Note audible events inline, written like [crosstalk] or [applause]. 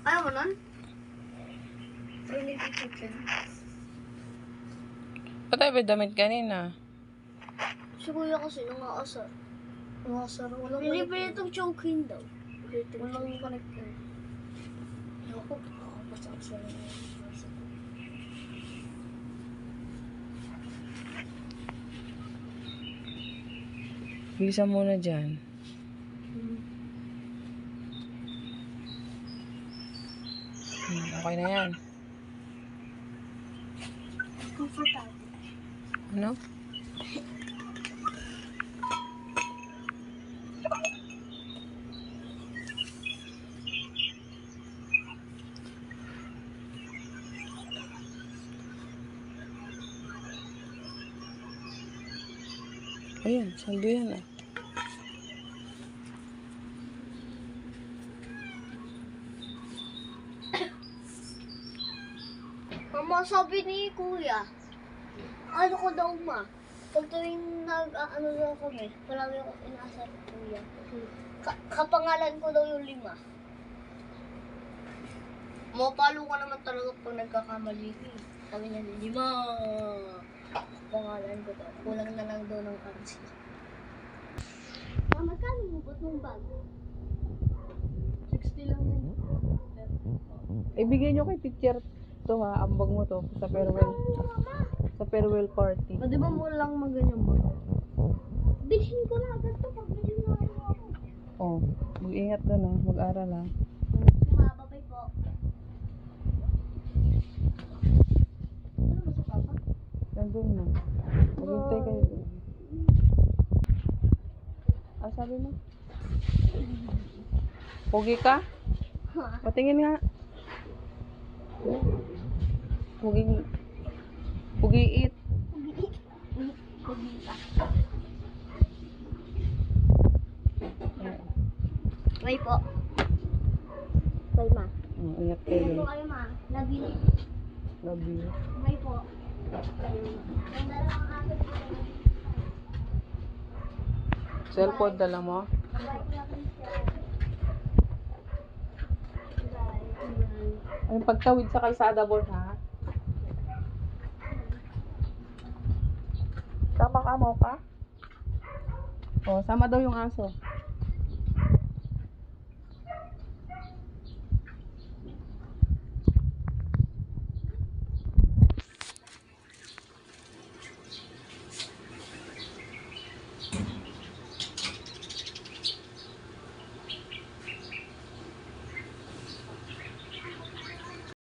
Ayaw mo nun? Trinity Kitchen. Patay ba damit kanina? Si kuya kasi nung aasar. Nung aasar, walang Hindi pa itong choking daw. Walang connector. Ako, basta ako sila ng Bilisan muna dyan. Hmm, okay na yan. Comfortable. Ano? Ayan, sando yan ah. Mama, sabi ni kuya, ano ko daw ma? Pag tuwing nag, ah, ano daw kami, palagi ako inasar ni kuya. Ka kapangalan ko daw yung lima. Mapalo ka naman talaga pag nagkakamali ka eh. Sabi niya, lima. Pangalan ko daw. Kulang na lang daw ng kansi. Mama, kano mo ba't mong bag? 60 lang yun. Ibigay nyo kay teacher to ha, ambag mo to sa farewell, sa farewell party. O, di ba mo lang maganyan ba? Bilhin ko na agad to pag bilhin na ako. Oh, mag-ingat doon ha, mag-aral ha. Mababay po. Ano ba sa papa? Nandun na. Maghintay kayo. Ah, sabi mo? Pogi ka? [laughs] Patingin nga. Pogi. Pogi it. Kubita. May po. May ma. Oh, ingat kayo May po kayo ma. Love you. Love you. Po. Cellphone dala mo? Ang pagtawid sa kalsada, boss, ha? Sama ka mo ka? Oh, sama daw yung aso.